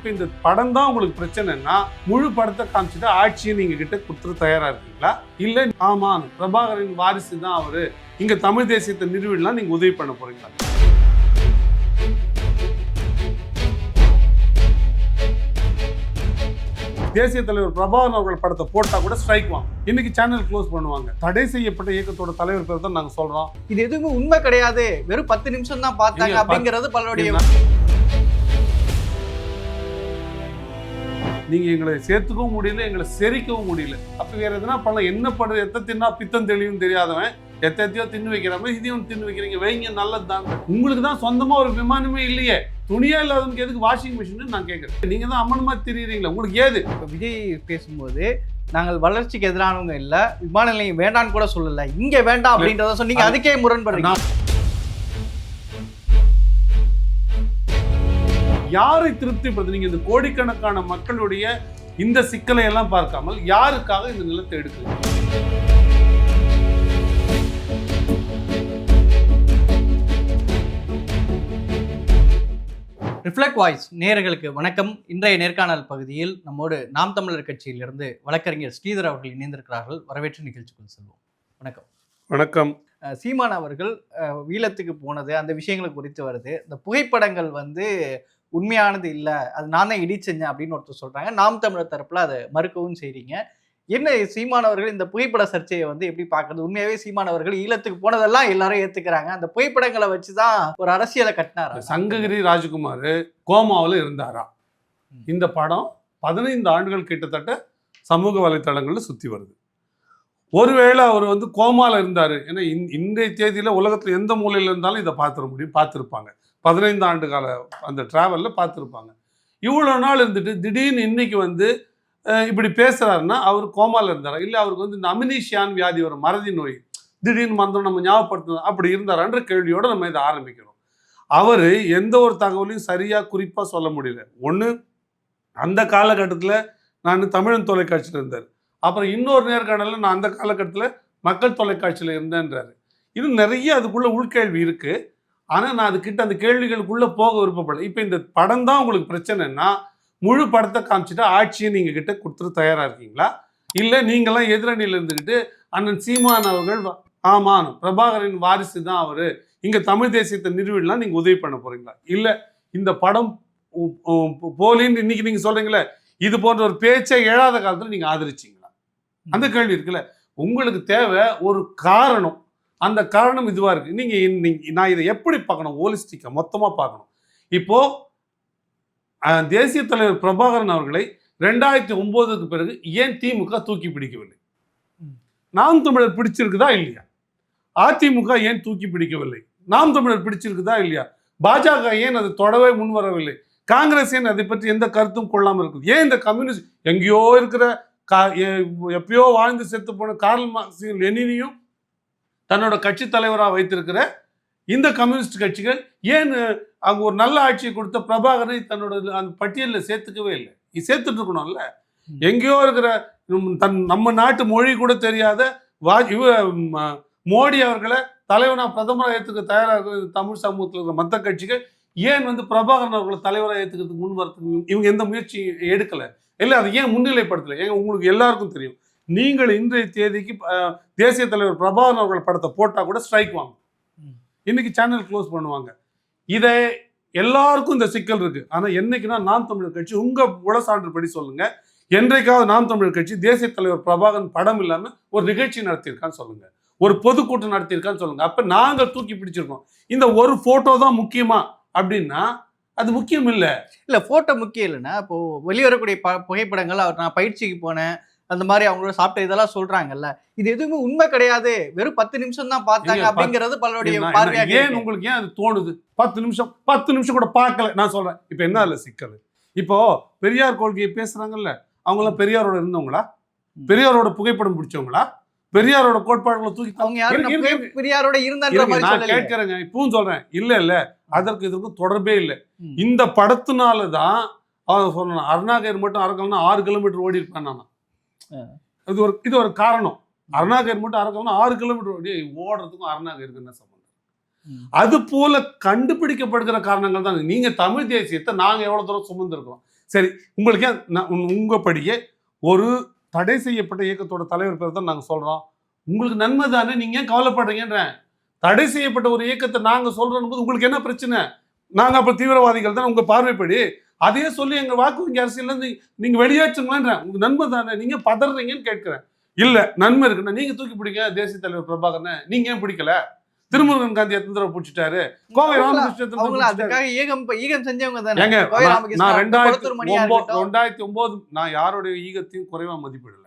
இப்போ இந்த படம் தான் உங்களுக்கு பிரச்சனைன்னா முழு படத்தை காமிச்சிட்டு ஆட்சியை நீங்க கிட்ட கொடுத்துட்டு தயாரா இருக்கீங்களா? இல்ல ஆமா பிரபாகரின் வாரிசு தான் அவரு. இங்க தமிழ் தேசியத்தை நிறுவிடலாம் நீங்க உதவி பண்ண போறீங்களா? தேசிய தலைவர் பிரபாகரன் அவர்கள் படத்தை போட்டா கூட ஸ்ட்ரைக் வாங்க. இன்னைக்கு சேனல் க்ளோஸ் பண்ணுவாங்க. தடை செய்யப்பட்ட இயக்கத்தோட தலைவர் பேர் தான் நாங்க சொல்றோம். இது எதுவுமே உண்மை கிடையாது. வெறும் பத்து நிமிஷம் தான் பார்த்தாங்க அப்படிங்கிறது பலருடைய நீங்க எங்களை சேர்த்துக்கவும் முடியல எங்களை செரிக்கவும் முடியல. அப்ப வேற எதுனா பண்ணலாம். என்ன பண்றது எத்த தின்னா பித்தம் தெளிவும் தெரியாதவன். எத்த எத்தையோ தின்னு வைக்கிற மாதிரி இதையும் தின்னு வைக்கிறீங்க. வைங்க நல்லது தான் உங்களுக்கு தான் சொந்தமா ஒரு விமானமே இல்லையே. துணியா இல்லாதவனுக்கு எதுக்கு வாஷிங் மிஷின் நான் கேட்கறேன். நீங்க தான் அம்மன் மாதிரி தெரியுறீங்களா உங்களுக்கு ஏது? இப்ப விஜய் பேசும்போது நாங்கள் வளர்ச்சிக்கு எதிரானவங்க இல்ல விமான நிலையம் வேண்டான்னு கூட சொல்லல. இங்க வேண்டாம் அப்படின்றத சொன்னீங்க அது- அதுக்கே முரண்படுறீங்க. யாரை திருப்திப்படுத்த? நீங்க இந்த கோடிக்கணக்கான மக்களுடைய இந்த சிக்கலை எல்லாம் பார்க்காமல் யாருக்காக இந்த நிலத்தை எடுக்குது ரிஃப்ளெக்ட் வாய்ஸ் நேயர்களுக்கு வணக்கம். இன்றைய நேர்காணல் பகுதியில் நம்மோடு நாம் தமிழர் கட்சியிலிருந்து வழக்கறிஞர் ஸ்ரீதர் அவர்கள் இணைந்திருக்கிறார்கள். வரவேற்று நிகழ்ச்சிக்குள் செல்வோம். வணக்கம். வணக்கம். சீமான் அவர்கள் ஈழத்துக்கு போனது அந்த விஷயங்கள் குறித்து வருது. இந்த புகைப்படங்கள் வந்து உண்மையானது இல்லை அது நான் தான் இடி செஞ்சேன் அப்படின்னு ஒருத்தர் சொல்றாங்க. நாம் தமிழர் தரப்புல அதை மறுக்கவும் செய்றீங்க. என்ன சீமான் அவர்கள் இந்த புகைப்பட சர்ச்சையை வந்து எப்படி பார்க்கறது? உண்மையாவே சீமான் அவர்கள் ஈழத்துக்கு போனதெல்லாம் எல்லாரும் ஏத்துக்கிறாங்க. அந்த புகைப்படங்களை வச்சு தான் ஒரு அரசியலை கட்டினாரா? சங்ககிரி ராஜகுமார் கோமாவில் இருந்தாரா? இந்த படம் பதினைந்து ஆண்டுகள் கிட்டத்தட்ட சமூக வலைத்தளங்களில் சுற்றி வருது. ஒருவேளை அவர் வந்து கோமால இருந்தார். ஏன்னா இன்- இன்றைய தேதியில் உலகத்தில் எந்த மூலையில் இருந்தாலும் இதை பார்த்துட முடியும் பார்த்துருப்பாங்க. பதினைந்து ஆண்டு கால அந்த ட்ராவலில் பார்த்துருப்பாங்க. இவ்வளோ நாள் இருந்துட்டு திடீர்னு இன்னைக்கு வந்து இப்படி பேசுகிறாருன்னா அவர் கோமால இருந்தாரா? இல்லை அவருக்கு வந்து இந்த அமினிஷியான் வியாதி ஒரு மறதி நோய் திடீர்னு மந்திரம் நம்ம ஞாபகப்படுத்தணும் அப்படி இருந்தாரான்ற கேள்வியோடு நம்ம இதை ஆரம்பிக்கிறோம். அவர் எந்த ஒரு தகவலையும் சரியாக குறிப்பாக சொல்ல முடியல. ஒன்று அந்த காலகட்டத்தில் நான் தமிழன் தொலைக்காட்சியில் இருந்தார். அப்புறம் இன்னொரு நேர்காணலில் நான் அந்த காலகட்டத்தில் மக்கள் தொலைக்காட்சியில் இருந்தேன்றாரு. இது நிறைய அதுக்குள்ளே உள்கேள்வி இருக்குது ஆனால் நான் அதுக்கிட்ட அந்த கேள்விகளுக்குள்ள போக விருப்பப்படல. இப்போ இந்த படம் தான் உங்களுக்கு பிரச்சனைன்னா முழு படத்தை காமிச்சிட்டு ஆட்சியை நீங்கள் கிட்ட கொடுத்துட்டு தயாராக இருக்கீங்களா? இல்லை நீங்களாம் எதிரணியில் இருந்துக்கிட்டு அண்ணன் சீமான் அவர்கள் ஆமாம் பிரபாகரின் வாரிசு தான் அவர். இங்கே தமிழ் தேசியத்தை நிறுவிடலாம் நீங்கள் உதவி பண்ண போறீங்களா? இல்லை இந்த படம் போலின்னு இன்னைக்கு நீங்கள் சொல்றீங்களே இது போன்ற ஒரு பேச்சை எழாத காலத்தில் நீங்கள் ஆதரிச்சீங்களா? அந்த கேள்வி இருக்குல்ல. உங்களுக்கு தேவை ஒரு காரணம். அந்த காரணம் இதுவாக இருக்கு. நீங்கள் நான் இதை எப்படி பார்க்கணும்? ஹோலிஸ்டிக்காக மொத்தமாக பார்க்கணும். இப்போ அஹ், தேசிய தலைவர் பிரபாகரன் அவர்களை ரெண்டாயிரத்தி ஒம்போதுக்கு பிறகு ஏன் திமுக தூக்கி பிடிக்கவில்லை. நாம் தமிழர் பிடிச்சிருக்குதா இல்லையா? அதிமுக ஏன் தூக்கி பிடிக்கவில்லை? நாம் தமிழர் பிடிச்சிருக்குதா இல்லையா? பாஜக ஏன் அது தொடவே முன் வரவில்லை? காங்கிரஸ் ஏன் அதை பற்றி எந்த கருத்தும் கொள்ளாமல் இருக்குது? ஏன் இந்த கம்யூனிஸ்ட் எங்கேயோ இருக்கிற கா எப்பயோ வாழ்ந்து செத்து போன கார்ல் மார்க்ஸையும் லெனினையும் தன்னோட கட்சி தலைவராக வைத்திருக்கிற இந்த கம்யூனிஸ்ட் கட்சிகள் ஏன் அங்கே ஒரு நல்ல ஆட்சியை கொடுத்த பிரபாகரை தன்னோட அந்த பட்டியலில் சேர்த்துக்கவே இல்லை? இது சேர்த்துட்டு இருக்கணும்ல. எங்கேயோ இருக்கிற தன் நம்ம நாட்டு மொழி கூட தெரியாத வா இவ மோடி அவர்களை தலைவனா பிரதமராக ஏற்றுக்க தயாராக இருக்கிற தமிழ் சமூகத்தில் இருக்கிற மற்ற கட்சிகள் ஏன் வந்து பிரபாகரன் அவர்களை தலைவராக ஏற்றுக்கிறதுக்கு முன் வரத்துக்கு இவங்க எந்த முயற்சியும் எடுக்கல. இல்லை அதை ஏன் முன்னிலைப்படுத்தலை? ஏங்க உங்களுக்கு எல்லாருக்கும் தெரியும்? நீங்கள் இன்றைய தேதிக்கு தேசிய தலைவர் பிரபாகரன் அவர்கள் படத்தை போட்டால் கூட ஸ்ட்ரைக் வாங்க. இன்னைக்கு சேனல் க்ளோஸ் பண்ணுவாங்க. இதை எல்லாருக்கும் இந்த சிக்கல் இருக்கு. ஆனா என்னைக்குன்னா நாம் தமிழர் கட்சி உங்க உளசான்று படி சொல்லுங்க. என்றைக்காவது நாம் தமிழர் கட்சி தேசிய தலைவர் பிரபாகரன் படம் இல்லாம ஒரு நிகழ்ச்சி நடத்தியிருக்கான்னு சொல்லுங்க. ஒரு பொதுக்கூட்டம் நடத்தியிருக்கான்னு சொல்லுங்க. அப்ப நாங்க தூக்கி பிடிச்சிருக்கோம். இந்த ஒரு போட்டோ தான் முக்கியமா? அப்படின்னா அது முக்கியம் இல்ல. இல்ல போட்டோ முக்கியம் இல்லைன்னா இப்போ வெளிவரக்கூடிய ப புகைப்படங்கள் அவர் நான் பயிற்சிக்கு போனேன். அந்த மாதிரி அவங்களோட சாப்பிட்ட இதெல்லாம் சொல்றாங்கல்ல. இது எதுவுமே உண்மை கிடையாது. வெறும் பத்து நிமிஷம் தான் பார்த்தாங்க அப்படிங்கிறது பலருடைய பார்வையாக ஏன். உங்களுக்கு ஏன் அது தோணுது? பத்து நிமிஷம் பத்து நிமிஷம் கூட பார்க்கல. நான் சொல்றேன். இப்போ என்ன இல்ல சிக்கல்? இப்போ பெரியார் கொள்கையை பேசுறாங்கல்ல. அவங்களாம் பெரியாரோட இருந்தவங்களா. பெரியாரோட புகைப்படம் பிடிச்சவங்களா? பெரியாரோட கோட்பாடுகளை தூக்கி அவங்க பெரியாரோட மாதிரி நான். கேட்கிறேங்க. இப்பவும் சொல்றேன். இல்ல இல்ல. அதற்கு இதற்கும் தொடர்பே இல்லை. இந்த படத்தினால தான் அவன் சொன்னான் அருணாகர் மட்டும் அரக்கல்னா ஆறு கிலோமீட்டர் ஓடி இருப்பேன் நான். இது ஒரு இது ஒரு காரணம். அருணாகர் மட்டும் அரக்கல்னா ஆறு கிலோமீட்டர் ஓடி ஓடுறதுக்கும் அருணாகருக்கு என்ன சம்பந்தம். அது போல கண்டுபிடிக்கப்படுகிற காரணங்கள் தான் நீங்க தமிழ் தேசியத்தை நாங்க எவ்வளவு தூரம் சுமந்திருக்கோம் சரி உங்களுக்கு ஏன் நான் உங்க- உங்க படியே ஒரு தடை செய்யப்பட்ட இயக்கத்தோட தலைவர் பேர் தான் நாங்க சொல்றோம். உங்களுக்கு நன்மை தானே நீங்க ஏன் கவலைப்படுறீங்கன்றேன் தடை செய்யப்பட்ட ஒரு இயக்கத்தை நாங்க சொல்றோம் போது உங்களுக்கு என்ன பிரச்சனை? நாங்க அப்ப தீவிரவாதிகள் தான் உங்க பார்வைப்படி. அதையே சொல்லி எங்க வாக்கு வங்கி அரசியல்ல இருந்து நீங்க வெளியேற்றுங்களேன்றேன். உங்களுக்கு நன்மை தானே நீங்க பதறீங்கன்னு கேட்கிறேன். இல்ல நன்மை இருக்குன்னா நீங்க தூக்கி பிடிங்க தேசிய தலைவர் பிரபாகரனை. நீங்க ஏன் பிடிக்கல? திருமுருகன் காந்தி எத்தனை தடவை பிடிச்சிட்டாரு? கோவை ரெண்டாயிரத்தி ஒன்பது நான் யாருடைய ஈகத்தையும் குறைவா மதிப்பிடல.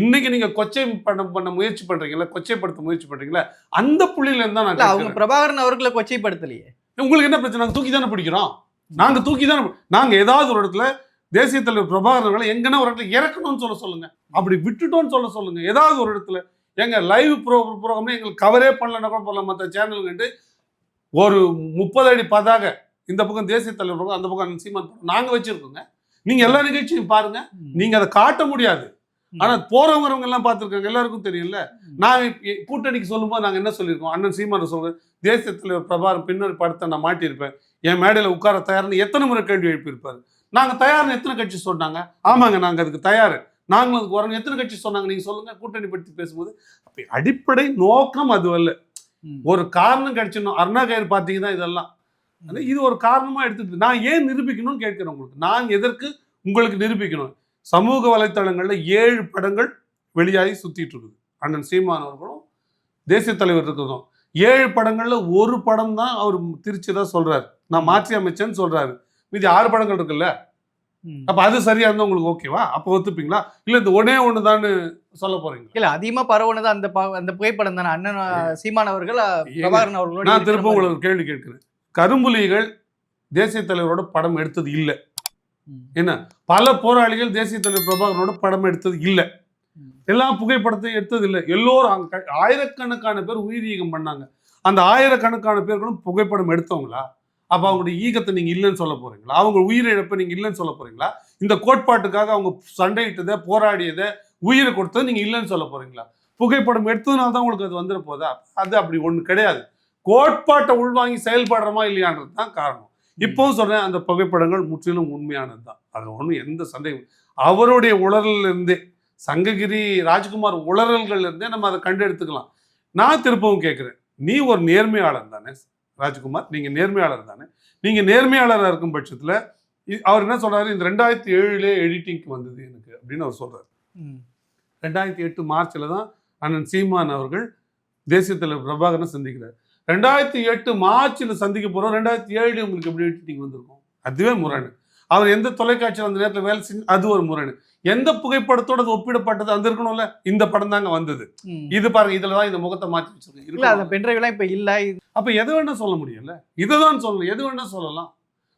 இன்னைக்கு நீங்க கொச்சை பண்ண பண்ண முயற்சி பண்றீங்களா கொச்சைப்படுத்த முயற்சி பண்றீங்களா அந்த புள்ளியில இருந்தா நான் அவங்க. பிரபாகரன் அவர்களை கொச்சைப்படுத்தலையே. உங்களுக்கு என்ன பிரச்சனை? தூக்கி தானே பிடிக்கிறோம். நாங்க தூக்கி தானே நாங்க ஏதாவது ஒரு இடத்துல தேசிய தலைவர் பிரபாகரன் அவர்களை எங்கன்னா ஒரு இடத்துல இறக்கணும்னு சொல்ல சொல்லுங்க. அப்படி விட்டுட்டோம்னு சொல்ல சொல்லுங்க. ஏதாவது ஒரு இடத்துல எங்க லைவ் ப்ரோ ப்ரோக்ராம் எங்களுக்கு கவரே பண்ணலன்னா கூட போடலாம் மற்ற சேனல்கிட்டு ஒரு முப்பது அடி பதாக இந்த பக்கம் தேசிய தலைவர் அந்த பக்கம் சீமான் நாங்க வச்சிருக்கோங்க. நீங்க எல்லா நிகழ்ச்சியும் பாருங்க. நீங்க அதை காட்ட முடியாது. ஆனா போறவங்க எல்லாம் பார்த்திருக்காங்க எல்லாருக்கும் தெரியும்ல. நான் கூட்டணிக்கு சொல்லும்போது நாங்க என்ன சொல்லியிருக்கோம்? அண்ணன் சீமான சொல்றேன் தேசிய தலைவர் பிரபாரம் பின்னர் படத்தை நான் மாட்டியிருப்பேன். என் மேடையில உட்கார தயார்னு எத்தனை முறை கேள்வி எழுப்பியிருப்பாரு? நாங்க தயார்னு எத்தனை கட்சி சொன்னாங்க? ஆமாங்க நாங்க அதுக்கு தயார். நாங்களும் அதுக்கு வரணும் எத்தனை கட்சி சொன்னாங்க? நீங்க சொல்லுங்க கூட்டணி பற்றி பேசும்போது. அப்ப அடிப்படை நோக்கம் அது அல்ல. ஒரு காரணம் கிடைச்சிடணும் அருணா கயிறு பார்த்தீங்கன்னா இதெல்லாம். இது ஒரு காரணமா எடுத்துட்டு நான் ஏன் நிரூபிக்கணும்னு கேட்கிறேன் உங்களுக்கு. நான் எதற்கு உங்களுக்கு நிரூபிக்கணும்? சமூக வலைத்தளங்கள்ல ஏழு படங்கள் வெளியாகி சுத்திட்டு இருக்குது. அண்ணன் சீமான் அவர்களும் தேசிய தலைவர் இருக்கிறதும். ஏழு படங்கள்ல ஒரு படம் தான் அவர் திருச்சி தான் சொல்றாரு. நான் மாற்றி அமைச்சேன்னு சொல்றாரு. மீதி ஆறு படங்கள் இருக்குல்ல. அப்ப அது சரியா இருந்தா உங்களுக்கு ஓகேவா அப்ப ஒத்துப்பீங்களா? இல்ல இந்த ஒன்னே ஒண்ணுதான்னு சொல்ல போறீங்களா? இல்ல அதிகமா பரவுனது அந்த அந்த புகைப்படம் தானே. அண்ணன் சீமான் அவர்கள் பிரபாகரன் அவர்களோட நான் திரும்ப. உங்களுக்கு கேள்வி கேட்கிறேன். கரும்புலிகள் தேசிய தலைவரோட படம் எடுத்தது இல்லை. என்ன? பல போராளிகள் தேசிய தலைவர் பிரபாகரனோட படம் எடுத்தது இல்லை. எல்லா புகைப்படத்தையும் எடுத்தது இல்லை எல்லோரும் ஆயிரக்கணக்கான பேர் உயிரியகம் பண்ணாங்க. அந்த ஆயிரக்கணக்கான பேர்களும் புகைப்படம் எடுத்தவங்களா? அப்ப அவங்களுடைய ஈகத்தை நீங்க இல்லைன்னு சொல்ல போறீங்களா? அவங்க உயிரிழப்பை நீங்க இல்லைன்னு சொல்ல போறீங்களா? இந்த கோட்பாட்டுக்காக அவங்க சண்டையிட்டதை போராடியதை உயிரை கொடுத்ததை நீங்க இல்லைன்னு சொல்ல போறீங்களா? புகைப்படம் எடுத்ததுனால தான் உங்களுக்கு அது வந்துட போதா? அது அப்படி ஒண்ணு கிடையாது. கோட்பாட்டை உள்வாங்கி செயல்படுறோமா இல்லையான்றது தான் காரணம். இப்போவும் சொல்றேன் அந்த புகைப்படங்கள் முற்றிலும் உண்மையானது தான் அது ஒன்றும் எந்த சந்தேகம் அவருடைய உளறல்ல இருந்தே சங்ககிரி ராஜ்குமார் உளறல்கள்ல இருந்தே நம்ம அதை கண்டு எடுத்துக்கலாம் நான் திருப்பவும் கேட்குறேன். நீ ஒரு நேர்மையாளர் தானே ராஜ்குமார்? நீங்க நேர்மையாளர் தானே? நீங்க நேர்மையாளராக இருக்கும் பட்சத்துல அவர் என்ன சொல்றாரு? இந்த ரெண்டாயிரத்தி ஏழுல எடிட்டிங்க்கு வந்தது எனக்கு அப்படின்னு அவர் சொல்றாரு. ம். ரெண்டாயிரத்தி எட்டு மார்ச்ல தான் அண்ணன் சீமான் அவர்கள் தேசிய தலைவர் பிரபாகரனை சந்திக்கிறார். ரெண்டாயிரத்தி எட்டு மார்ச்ல சந்திக்க போறோம். ரெண்டாயிரத்தி ஏழுல உங்களுக்கு எப்படி எடிட்டிங் வந்திருக்கும்? அதுவே முரணு. அவர் எந்த தொலைக்காட்சியில் அந்த நேரத்தில் வேலை செஞ்சு அது ஒரு முரணு. எந்த புகைப்படத்தோட அது ஒப்பிடப்பட்டது? அந்த இருக்கணும்ல. இந்த படம் தாங்க வந்தது. இது பாருங்க இதுல தான் இந்த முகத்தை மாத்தி வச்சிருக்கு. இல்ல அந்த இப்ப இல்ல. அப்ப எது வேணா சொல்ல முடியல இதை தான் சொல்லணும். எது வேணா சொல்லலாம்.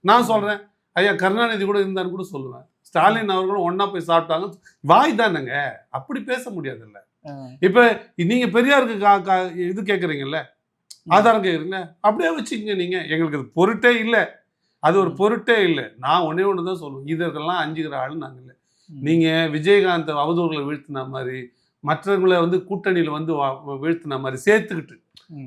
நான் சொல்றேன். ஐயா கருணாநிதி கூட இருந்தான்னு கூட சொல்லுவேன். ஸ்டாலின் அவர்களும் ஒண்ணா போய் சாப்பிட்டாங்க. வாய் தானேங்க. அப்படி பேச முடியாதுல்ல. அஹ், இப்ப நீங்க பெரியாருக்கு இது கேக்குறீங்கல்ல. ஆதாரம் கேக்குறீங்க அப்படியே வச்சுக்கங்க நீங்க. எங்களுக்கு அது பொருட்டே இல்லை. அது ஒரு பொருட்டே இல்லை. நான் ஒன்னே ஒன்று தான் சொல்லுவேன் இதற்கெல்லாம் அஞ்சுக்கிற ஆள் நாங்கள் இல்லை. ம். நீங்க விஜயகாந்த் அவதூறுகளை வீழ்த்தின மாதிரி மற்றவங்களை வந்து கூட்டணியில வந்து வீழ்த்தின மாதிரி சேர்த்துக்கிட்டு.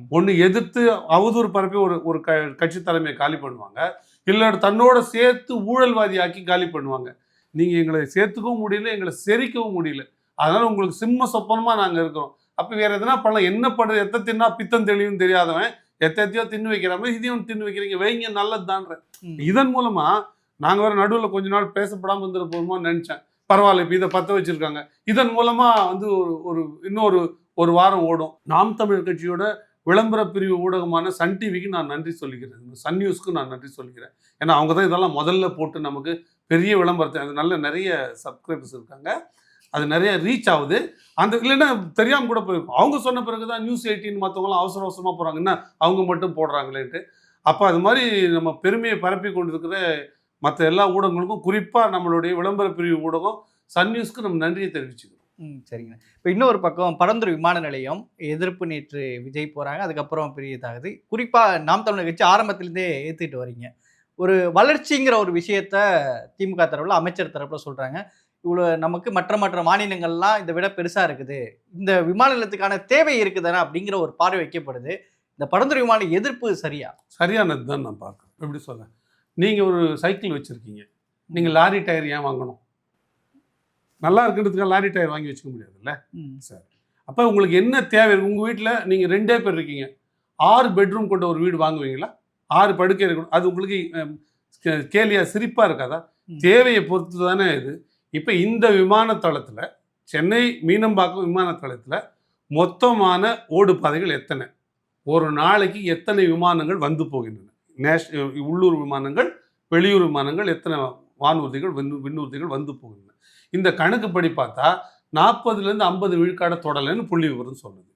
ஒன்று எதிர்த்து அவதூறு பரப்பி ஒரு ஒரு க கட்சி தலைமையை காலி பண்ணுவாங்க. இல்லை தன்னோட சேர்த்து ஊழல்வாதியாக்கி காலி பண்ணுவாங்க. நீங்க எங்களை சேர்த்துக்கவும் முடியல எங்களை செரிக்கவும் முடியல. அதனால உங்களுக்கு சிம்ம சொப்பனமா நாங்க இருக்கிறோம். அப்ப வேற எதனா பண்ணலாம். என்ன பண்றது? எத்த தின்னா பித்தம் தெளிவும் தெரியாதவன். எத்த எத்தையோ தின்னு வைக்கிற மாதிரி இதையும் தின்னு வைக்கிறீங்க. வைங்க நல்லதுதான்ற. இதன் மூலமா நாங்க வேற நடுவில் கொஞ்ச நாள் பேசப்படாம இருந்துட போகுமோன்னு நினைச்சேன். பரவாயில்ல இப்போ இதை பற்ற வச்சிருக்காங்க. இதன் மூலமா வந்து ஒரு ஒரு இன்னொரு ஒரு வாரம் ஓடும். நாம் தமிழ் கட்சியோட விளம்பர பிரிவு ஊடகமான சன் டிவிக்கு நான் நன்றி சொல்லிக்கிறேன். சன் நியூஸ்க்கு நான் நன்றி சொல்லிக்கிறேன். ஏன்னா அவங்க தான் இதெல்லாம் முதல்ல போட்டு நமக்கு பெரிய விளம்பரத்தை அது நல்ல நிறைய சப்ஸ்கிரைபர்ஸ் இருக்காங்க. அது நிறைய ரீச் ஆகுது. அந்த இல்லைன்னா தெரியாமல் கூட போயிருக்கும். அவங்க சொன்ன பிறகு தான் நியூஸ் எயிட்டின் மற்றவங்களாம் அவசர அவசரமாக போகிறாங்க என்ன அவங்க மட்டும் போடுறாங்களேன்ட்டு. அப்போ அது மாதிரி நம்ம பெருமையை பரப்பி கொண்டிருக்கிற மற்ற எல்லா ஊடகங்களுக்கும் குறிப்பாக நம்மளுடைய விளம்பர பிரிவு ஊடகம் சன் நியூஸ்க்கு நம்ம நன்றியை தெரிவிச்சுக்கிறோம். ம் சரிங்க. இப்போ இன்னொரு பக்கம் பரந்தூர் விமான நிலையம் எதிர்ப்பு நேற்று விஜய் போறாங்க அதுக்கப்புறம் பெரியதாகுது. குறிப்பா நாம் தமிழர் கட்சி ஆரம்பத்திலேருந்தே ஏத்துக்கிட்டு வரீங்க. ஒரு வளர்ச்சிங்கிற ஒரு விஷயத்த திமுக தரப்புல அமைச்சர் தரப்புல சொல்றாங்க. இவ்வளோ நமக்கு மற்ற மற்ற மாநிலங்கள்லாம் இதை விட பெருசா இருக்குது. இந்த விமான நிலையத்துக்கான தேவை இருக்குதானே அப்படிங்கிற ஒரு பார்வை வைக்கப்படுது. இந்த பரந்தூர் விமான எதிர்ப்பு சரியா? சரியானது தான் நான் பார்க்குறேன். எப்படி சொல்ல நீங்கள் ஒரு சைக்கிள் வச்சுருக்கீங்க. நீங்கள் லாரி டயர் ஏன் வாங்கணும்? நல்லா இருக்கிறதுக்காக லாரி டயர் வாங்கி வச்சுக்க முடியாதுல்ல? ம். அப்போ உங்களுக்கு என்ன தேவை உங்கள் வீட்டில் நீங்கள் ரெண்டே பேர் இருக்கீங்க. ஆறு பெட்ரூம் கொண்ட ஒரு வீடு வாங்குவீங்களா? ஆறு படுக்கை இருக்கணும். அது உங்களுக்கு அஹ், கே- கேலியா சிரிப்பாக இருக்காதா. தேவையை பொறுத்து தானே இது. இப்போ இந்த விமான தளத்தில் சென்னை மீனம்பாக்கம் விமான தளத்தில் மொத்தமான ஓடு பாதைகள் எத்தனை? ஒரு நாளைக்கு எத்தனை விமானங்கள் வந்து போகின்றன? நேஷ் உள்ளூர் விமானங்கள் வெளியூர் விமானங்கள் எத்தனை வானூர்திகள் விண்ணு விண்ணூர்திகள் வந்து போகின்றன. இந்த கணக்குப்படி பார்த்தா நாற்பதுலேருந்து ஐம்பது விழுக்காடை தொடலைன்னு புள்ளி விவரம் சொல்லுது.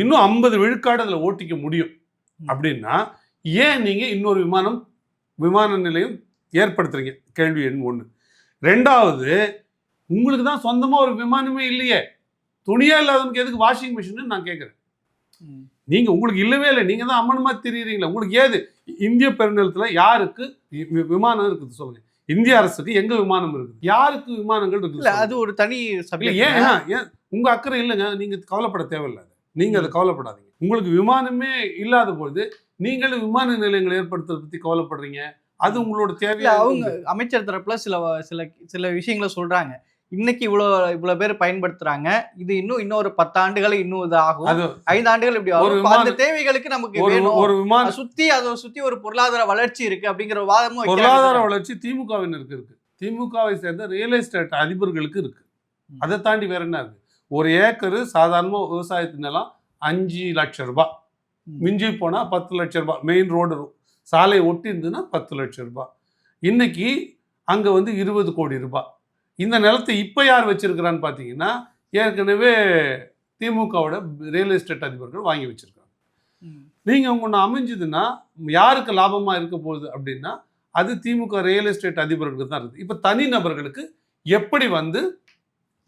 இன்னும் ஐம்பது விழுக்காடு அதில் ஓட்டிக்க முடியும். அப்படின்னா ஏன் நீங்கள் இன்னொரு விமானம் விமான நிலையம் ஏற்படுத்துறீங்க? கேள்வி எண் ஒன்று. ரெண்டாவது உங்களுக்கு தான் சொந்தமாக ஒரு விமானமே இல்லையே. துணியா இல்லாதவனுக்கு எதுக்கு வாஷிங் மிஷின்னு நான் கேட்குறேன். நீங்கள் உங்களுக்கு இல்லவே இல்லை. நீங்கள் தான் அம்மனமா தெரியுறீங்களா. உங்களுக்கு ஏது? இந்திய பெருநிலத்தில் யாருக்கு விமானம் இருக்குது சொல்லுங்க. இந்திய அரசுக்கு எங்க விமானம் இருக்குது? யாருக்கு விமானங்கள் இருக்குது இல்ல. அது ஒரு தனி சப்ஜெக்ட் ஏன் ஏன், உங்க அக்கறை இல்லைங்க. நீங்க கவலைப்பட தேவையில்லை. நீங்க அதை கவலைப்படாதீங்க. உங்களுக்கு விமானமே இல்லாத பொழுது நீங்களும் விமான நிலையங்களை ஏற்படுத்துறத பத்தி கவலைப்படுறீங்க. அது உங்களோட தேவையா? அவங்க அமைச்சர் தரப்புல சில சில சில விஷயங்களை சொல்றாங்க. இன்னைக்கு இவ்வளோ இவ்வளவு பேர் பயன்படுத்துறாங்க. இது இன்னும் இன்னொரு பத்தாண்டுகள் இன்னும் இது ஆகும். ஐந்து ஆண்டுகள் இப்படி ஆகும். அந்த விமானம் தேவைகளுக்கு நமக்கு வேணும். ஒரு விமான அதை சுத்தி அதை சுத்தி ஒரு பொருளாதார வளர்ச்சி இருக்கு அப்படிங்கிற வாதமும். பொருளாதார வளர்ச்சி திமுகவினருக்கு இருக்கு திமுகவை சேர்ந்த ரியல் எஸ்டேட் அதிபர்களுக்கு இருக்கு. அதை தாண்டி வேற என்ன இருக்கு? ஒரு ஏக்கரு சாதாரண விவசாயத்து நிலம் அஞ்சு லட்சம் ரூபாய். மிஞ்சி போனா பத்து லட்சம் ரூபாய். மெயின் ரோடு சாலை ஒட்டி இருந்ததுன்னா பத்து லட்சம் ரூபாய். இன்னைக்கு அங்க வந்து இருபது கோடி ரூபாய். இந்த நிலத்தை இப்போ யார் வச்சிருக்கிறான்னு பார்த்தீங்கன்னா ஏற்கனவே திமுகவோட ரியல் எஸ்டேட் அதிபர்கள் வாங்கி வச்சிருக்காங்க. நீங்கள் ஒன்று அமைஞ்சதுன்னா யாருக்கு லாபமாக இருக்க போகுது அப்படின்னா அது திமுக ரியல் எஸ்டேட் அதிபர்களுக்கு தான் இருக்குது இப்போ தனி நபர்களுக்கு எப்படி வந்து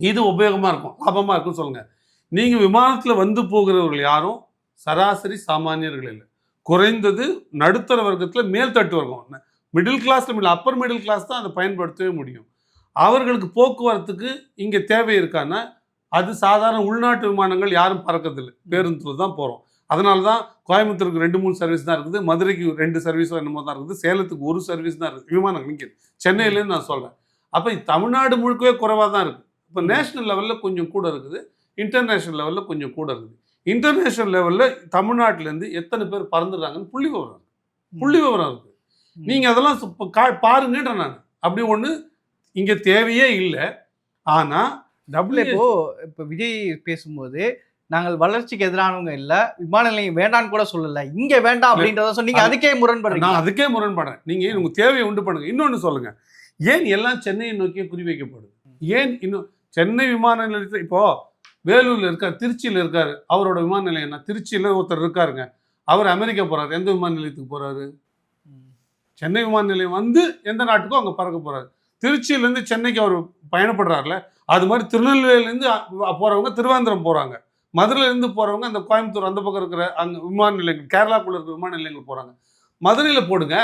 இது உபயோகமாக இருக்கும் லாபமாக இருக்கும்னு சொல்லுங்கள் நீங்கள் விமானத்தில் வந்து போகிறவர்கள் யாரும் சராசரி சாமானியர்கள் இல்லை. குறைந்தது நடுத்தர வர்க்கத்தில் மேல்தட்டு வர்க்கம். மிடில் கிளாஸில் மிடில் அப்பர் மிடில் கிளாஸ் தான் அதை பயன்படுத்தவே முடியும். அவர்களுக்கு போக்குவரத்துக்கு இங்கே தேவை இருக்கான்னா அது சாதாரண உள்நாட்டு விமானங்கள் யாரும் பறக்கதில்லை பேருந்தில் தான் போகிறோம் அதனால தான் கோயம்புத்தூருக்கு ரெண்டு மூணு சர்வீஸ் தான் இருக்குது. மதுரைக்கு ரெண்டு சர்வீஸோ என்னமோ தான் இருக்குது. சேலத்துக்கு ஒரு சர்வீஸ் தான் இருக்குது. விமானம் நிற்கிது சென்னையிலேருந்து நான் சொல்கிறேன் அப்போ தமிழ்நாடு முழுக்கவே குறைவாக தான் இருக்குது இப்போ நேஷனல் லெவலில் கொஞ்சம் கூட இருக்குது. இன்டர்நேஷனல் லெவலில் கொஞ்சம் கூட இருக்குது. இன்டர்நேஷனல் லெவலில் தமிழ்நாட்டிலேருந்து எத்தனை பேர் பறந்துடுறாங்கன்னு புள்ளி விவரம் இருக்கு. புள்ளி விவரம் இருக்குது. நீங்கள் அதெல்லாம் கா- பாருங்கன்றேன் நான். அப்படி ஒன்று இங்கே தேவையே இல்லை. ஆனால் இல்ல டபிள்யூ இப்போ இப்போ விஜய் பேசும்போது நாங்கள் வளர்ச்சிக்கு எதிரானவங்க இல்ல விமான நிலையம் வேண்டாம்னு கூட சொல்லல. இங்க வேண்டாம் அப்படின்றத சொன்னீங்க அது- அதுக்கே முரண்படுறீங்க. நான் அதுக்கே முரண்படுறேன். நீங்கள் உங்கள் தேவையை உண்டு பண்ணுங்க? இன்னொன்று சொல்லுங்க. ஏன் எல்லாம் சென்னையை நோக்கியே குறிவைக்கப்படுது ஏன் இன்னும் சென்னை விமான நிலையத்தில் இப்போ வேலூர்ல இருக்கார் திருச்சியில் இருக்காரு. அவரோட விமான நிலையம் என்ன? திருச்சியில் ஒருத்தர் இருக்காருங்க. அவர் அமெரிக்கா போறாரு. எந்த விமான நிலையத்துக்கு போறாரு? ம். சென்னை விமான நிலையம் வந்து எந்த நாட்டுக்கோ அங்கே பறக்க போறாரு. திருச்சியிலேருந்து சென்னைக்கு அவர் பயணப்படுறாருல அது மாதிரி திருநெல்வேலியிலேருந்து போறவங்க திருவாந்திரம் போறாங்க. மதுரையிலேருந்து போறவங்க அந்த கோயம்புத்தூர் அந்த பக்கம் இருக்கிற அங்கே விமான நிலையங்கள் கேரளாக்குள்ள இருக்கிற விமான நிலையங்கள் போறாங்க. மதுரையில் போடுங்க.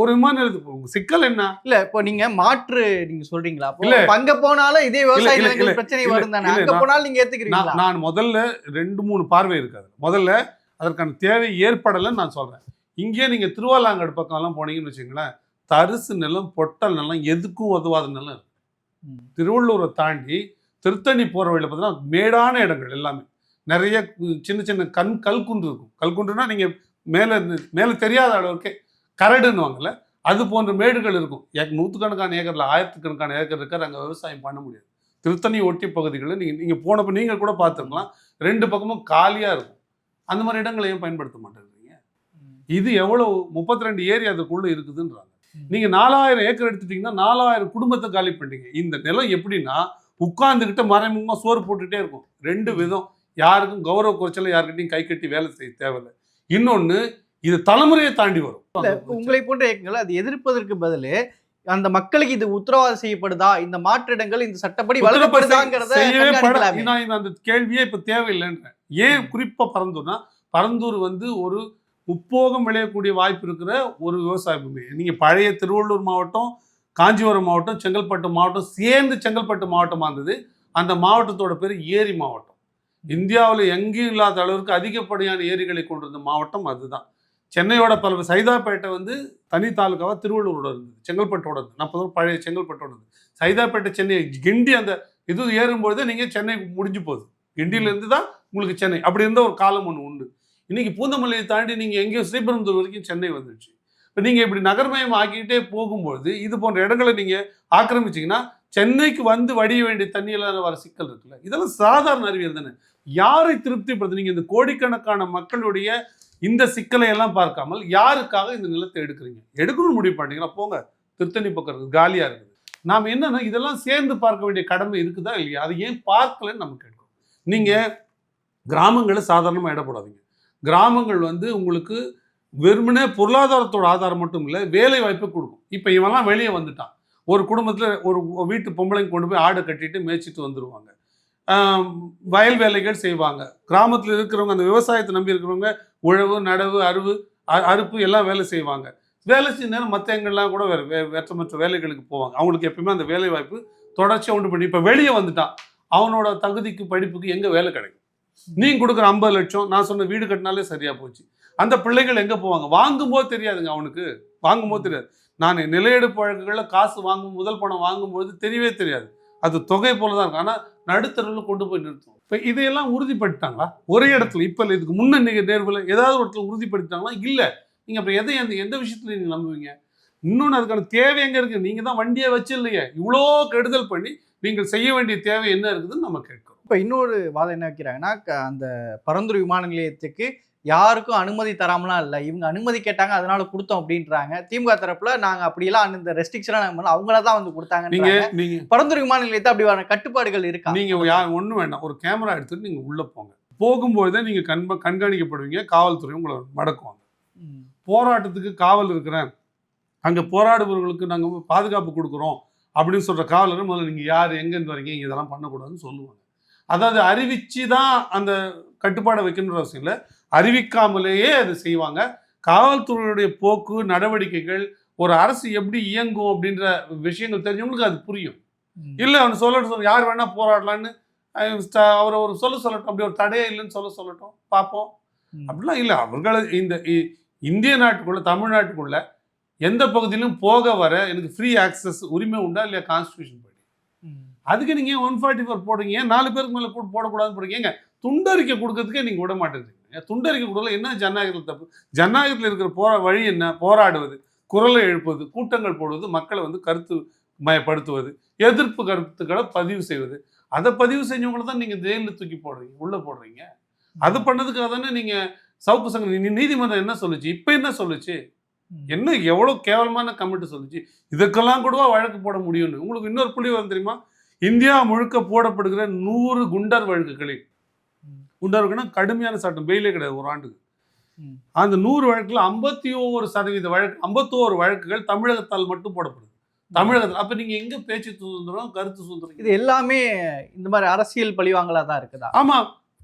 ஒரு விமான நிலையத்துக்கு சிக்கல் என்ன? இல்ல இப்போ நீங்க மாற்று நீங்க சொல்றீங்களா? இல்ல. அங்க போனாலும் இதே விவசாய இல்ல, இல்ல, நிலங்கள் பிரச்சனை வரும் தானே அங்க போனாலும் நீங்க ஏத்துக்கிறீங்களா? நான் முதல்ல ரெண்டு மூணு பார்வை இருக்காது முதல்ல அதற்கான தேவை ஏற்படலைன்னு நான் சொல்றேன். இங்கே நீங்க திருவாலாங்காடு பக்கம்லாம் போனீங்கன்னு வச்சுங்களேன் தரிசு நிலம் பொட்டல் நிலம் எதுக்கும் உதவாத நிலம் இருக்கு. திருவள்ளூரை தாண்டி திருத்தணி போகிற வழியில் பார்த்தீங்கன்னா மேடான இடங்கள் எல்லாமே. நிறைய சின்ன சின்ன கண் கல்குன்று இருக்கும். கல்குன்றுனா நீங்கள் மேலே மேலே தெரியாத அளவுக்கு கரடுன்னுவாங்கல்ல அது போன்ற மேடுகள் இருக்கும். நூற்றுக்கணக்கான ஏக்கரில் ஆயிரத்துக்கணக்கான ஏக்கர் இருக்கார் அங்கே விவசாயம் பண்ண முடியாது. திருத்தணி ஒட்டி பகுதிகளில் நீங்கள் நீங்கள் போனப்போ நீங்கள் கூட பார்த்துருக்கலாம். ரெண்டு பக்கமும் காலியாக இருக்கும். அந்த மாதிரி இடங்களை ஏன் பயன்படுத்த மாட்டேங்கிறீங்க. இது எவ்வளோ முப்பத்தி ரெண்டு ஏரி அதுக்குள்ளே இருக்குதுன்றாங்க. நீங்க நாலாயிரம் ஏக்கர் எடுத்துட்டீங்கன்னா நாலாயிரம் குடும்பத்தை காலி பண்ணிட்டீங்க. இந்த நிலம் எப்படின்னா உட்கார்ந்துக்கிட்டு மறைமுகமா சோறு போட்டுட்டே இருக்கும். ரெண்டு விதம். யாருக்கும் கௌரவ குறைச்சல யாருக்கிட்டையும் கை கட்டி வேலை செய்ய தேவையில்லை. இன்னொன்னு இது தலைமுறையை தாண்டி வரும். உங்களை போன்ற இயக்கங்கள் அது எதிர்ப்பதற்கு பதிலு அந்த மக்களுக்கு இது உத்தரவாதம் செய்யப்படுதா? இந்த மாற்றிடங்கள் இந்த சட்டப்படி வழங்கப்படுதாங்கிறத. நான் இந்த- அந்த கேள்வியே இப்ப தேவையில்லைன்றேன். ஏன் குறிப்பா பரந்தூர்னா பரந்தூர் வந்து ஒரு உப்போகம் விளையக்கூடிய வாய்ப்பு இருக்கிற ஒரு விவசாய பூமி. நீங்கள் பழைய திருவள்ளூர் மாவட்டம் காஞ்சிபுரம் மாவட்டம் செங்கல்பட்டு மாவட்டம் சேர்ந்து செங்கல்பட்டு மாவட்டமாக இருந்தது. அந்த மாவட்டத்தோட பேர் ஏரி மாவட்டம். இந்தியாவில் எங்கேயும் இல்லாத அளவிற்கு அதிகப்படியான ஏரிகளை கொண்டிருந்த மாவட்டம் அதுதான். சென்னையோட பல சைதாப்பேட்டை வந்து தனி தாலுக்காவாக திருவள்ளூரோட இருந்தது. செங்கல்பட்டோட இருந்தது. நாற்பது பழைய செங்கல்பட்டோட இருந்தது. சைதாப்பேட்டை சென்னை கிண்டி அந்த இது ஏறும்பொழுது நீங்கள் சென்னை முடிஞ்சு போகுது. கிண்டியிலேருந்து தான் உங்களுக்கு சென்னை. அப்படி இருந்த ஒரு காலம் ஒன்று உண்டு. இன்னைக்கு பூந்தமல்லியை தாண்டி நீங்கள் எங்கேயோ ஸ்ரீபெரும்புதூர் வரைக்கும் சென்னை வந்துடுச்சு இப்போ நீங்கள் இப்படி நகர்மயம் ஆக்கிட்டே போகும்பொழுது இது போன்ற இடங்களை நீங்கள் ஆக்கிரமிச்சீங்கன்னா சென்னைக்கு வந்து வடிய வேண்டிய தண்ணியில் வர சிக்கல் இருக்குல்ல. இதெல்லாம் சாதாரண அறிவியல் தானே. யாரை திருப்திப்படுத்த நீங்கள் இந்த கோடிக்கணக்கான மக்களுடைய இந்த சிக்கலை எல்லாம் பார்க்காமல் யாருக்காக இந்த நிலத்தை எடுக்கிறீங்க? எடுக்கணும்னு முடிவு பண்ணிட்டீங்கன்னா போங்க திருத்தணி பக்கம் இருக்குது காலியாக இருக்குது. நாம் என்னன்னா இதெல்லாம் சேர்ந்து பார்க்க வேண்டிய கடமை இருக்குதா இல்லையா? அதை ஏன் பார்க்கலன்னு நம்ம கேட்கும் நீங்கள் கிராமங்களை சாதாரணமாக இடப்படாதீங்க. கிராமங்கள் வந்து உங்களுக்கு வெறுமனே பொருளாதாரத்தோட ஆதாரம் மட்டும் இல்லை வேலை வாய்ப்பு கொடுக்கும். இப்போ இவன்லாம் வெளியே வந்துட்டான். ஒரு குடும்பத்தில் ஒரு வீட்டு பொம்பளைங்க கொண்டு போய் ஆடை கட்டிட்டு மேய்ச்சிட்டு வந்துடுவாங்க வயல் வேலைகள் செய்வாங்க. கிராமத்தில் இருக்கிறவங்க அந்த விவசாயத்தை நம்பி இருக்கிறவங்க உழவு நடவு அறுவு அ- அறுப்பு எல்லாம் வேலை செய்வாங்க. வேலை செய்ய நேரம் மற்ற எங்கெல்லாம் கூட வேறு வே வேற்றமற்ற வேலைகளுக்கு போவாங்க. அவங்களுக்கு எப்பயுமே அந்த வேலை வாய்ப்பு தொடர்ச்சியாக உண்டு பண்ணி இப்போ வெளியே வந்துட்டான். அவனோட தகுதிக்கு படிப்புக்கு எங்கே வேலை கிடைக்கும்? நீங்க கொடுக்குற ஐம்பது லட்சம் நான் சொன்ன வீடு கட்டினாலே சரியா போச்சு. அந்த பிள்ளைகள் எங்க போவாங்க? வாங்கும்போது தெரியாதுங்க அவனுக்கு. வாங்கும்போது தெரியாது. நான் நிலையெடுப்பு வழக்குகளில் காசு வாங்கும் முதல் பணம் வாங்கும்போது தெரியவே தெரியாது. அது தொகை போல தான் இருக்கும். ஆனால் நடுத்தரவில் கொண்டு போய் நிறுத்தும் இப்போ இதையெல்லாம் உறுதிப்படுத்திட்டாங்களா? ஒரே இடத்துல. இப்போ இல்லை இதுக்கு முன்ன நீங்கள் நேர்வில் ஏதாவது ஒரு இடத்துல உறுதிப்படுத்திட்டாங்களா? இல்லை. நீங்கள் அப்புறம் எதை எந்த எந்த விஷயத்துல நீங்கள் நம்புவீங்க? இன்னொன்று அதுக்கான தேவை எங்கே இருக்குது நீங்கள் தான் வண்டியை வச்சு இல்லையே இவ்வளோ கெடுதல் பண்ணி நீங்கள் செய்ய வேண்டிய தேவை என்ன இருக்குதுன்னு நம்ம கேட்கும் இப்போ இன்னொரு வாதம் என்ன வைக்கிறாங்கன்னா அந்த பரந்தூர் விமான நிலையத்துக்கு யாருக்கும் அனுமதி தராமலாம் இல்லை. இவங்க அனுமதி கேட்டாங்க அதனால கொடுத்தோம் அப்படின்றாங்க. திமுக தரப்புல நாங்க அப்படியெல்லாம் இந்த ரெஸ்ட்ரிக்ஷனாக நாங்கள் அவங்கள தான் வந்து கொடுத்தாங்க நீங்க நீங்க பரந்தூர் விமான நிலையத்தை அப்படி கட்டுப்பாடுகள் இருக்கா? நீங்க யார் ஒன்றும் வேண்டாம். ஒரு கேமரா எடுத்துட்டு நீங்க உள்ள போங்க. போகும்போது தான் நீங்க கண்ப கண்காணிக்கப்படுவீங்க. காவல்துறை உங்களை மடக்குவாங்க. போராட்டத்துக்கு காவல் இருக்கிறேன். அங்க போராடுபவர்களுக்கு நாங்க பாதுகாப்பு கொடுக்குறோம் அப்படின்னு சொல்ற காவலர்கள் முதல்ல நீங்க யார் எங்கேருந்து வரீங்க இதெல்லாம் பண்ணக்கூடாதுன்னு சொல்லுவாங்க. அதாவது அறிவிச்சு தான் அந்த கட்டுப்பாடை வைக்கணுன்ற அவசியம் இல்லை அறிவிக்காமலேயே அது செய்வாங்க காவல்துறையுடைய போக்கு நடவடிக்கைகள் ஒரு அரசு எப்படி இயங்கும் அப்படின்ற விஷயங்கள் தெரிஞ்சவங்களுக்கு அது புரியும். இல்லை அவன் சொல்லட்டும் சொல்ல யார் வேணா போராடலான்னு அவரை ஒரு சொல்ல சொல்லட்டும் அப்படி ஒரு தடையே இல்லைன்னு சொல்ல சொல்லட்டும் பார்ப்போம். அப்படிலாம் இல்லை அவர்கள் இந்த இந்திய நாட்டுக்குள்ள தமிழ்நாட்டுக்குள்ள எந்த பகுதியிலும் போக வர எனக்கு ஃப்ரீ ஆக்சஸ் உரிமை உண்டா இல்லையா கான்ஸ்டியூஷன். அதுக்கு நீங்க ஒன் ஃபார்ட்டி ஃபோர் போடுறீங்க. ஏன் நாலு பேருக்கு மேலே கூட போடக்கூடாதுன்னு போடுறீங்க. துண்டறிக்கை கொடுக்கறதுக்கே நீங்க விட மாட்டேங்கிறீங்க துண்டறிக்கை கொடுக்கல என்ன ஜனநாயகத்தில் தப்பு? ஜனநாயகத்தில் இருக்கிற போரா வழி என்ன? போராடுவது குரலை எழுப்புவது கூட்டங்கள் போடுவது மக்களை வந்து கருத்து மயப்படுத்துவது எதிர்ப்பு கருத்துக்களை பதிவு செய்வது. அதை பதிவு செஞ்சவங்களை தான் நீங்க ஜெயிலில் தூக்கி போடுறீங்க உள்ள போடுறீங்க. அது பண்ணதுக்காக தானே நீங்க சவுக்கு சங்க நீ- நீதிமன்றம் என்ன சொல்லுச்சு? இப்போ என்ன சொல்லுச்சு. என்ன எவ்வளோ கேவலமான கமிட்டி சொல்லுச்சு? இதுக்கெல்லாம் கூடவா வழக்கு போட முடியும்னு? உங்களுக்கு இன்னொரு புள்ளி வரும் தெரியுமா? இந்தியா முழுக்க போடப்படுகிற நூறு குண்டர் வழக்குகளில். குண்டர் வழக்குனா கடுமையான சட்டம் பெயிலே கிடையாது ஒரு ஆண்டுக்கு. அந்த நூறு வழக்குல ஐம்பத்தி ஓரு சதவீத வழக்கு ஐம்பத்தோரு வழக்குகள் தமிழகத்தால் மட்டும் போடப்படுது. தமிழகத்தில் அப்ப நீங்க எங்க பேச்சு சுதந்திரம் கருத்து சுதந்திரம்? இது எல்லாமே இந்த மாதிரி அரசியல் பழிவாங்கலா தான் இருக்குதா? ஆமா.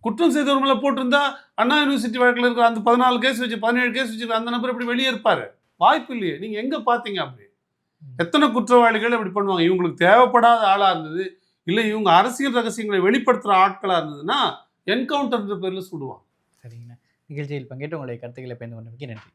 குற்றம் செய்தவர் மேல போட்டிருந்தா அண்ணா யூனிவர்சிட்டி வழக்கில் இருக்கிற அந்த பதினாலு கேஸ் வச்சு பதினேழு கேஸ் வச்சு அந்த நபர் எப்படி வெளியே இருப்பாரு வாய்ப்பு இல்லையே. நீங்க எங்க பாத்தீங்க அப்படி? எத்தனை குற்றவாளிகள் அப்படி பண்ணுவாங்க? இவங்களுக்கு தேவைப்படாத ஆளா இருந்தது இல்லை இவங்க அரசியல் ரகசியங்களை வெளிப்படுத்துற ஆட்களா இருந்ததுன்னா என்கவுண்டர்ன்ற பேர்ல சுடுவாங்க. சரிங்கண்ணா. நிகழ்ச்சியில் பங்கேற்று உங்களுடைய கருத்துக்களை பயந்து கொண்டமைக்கு நன்றி.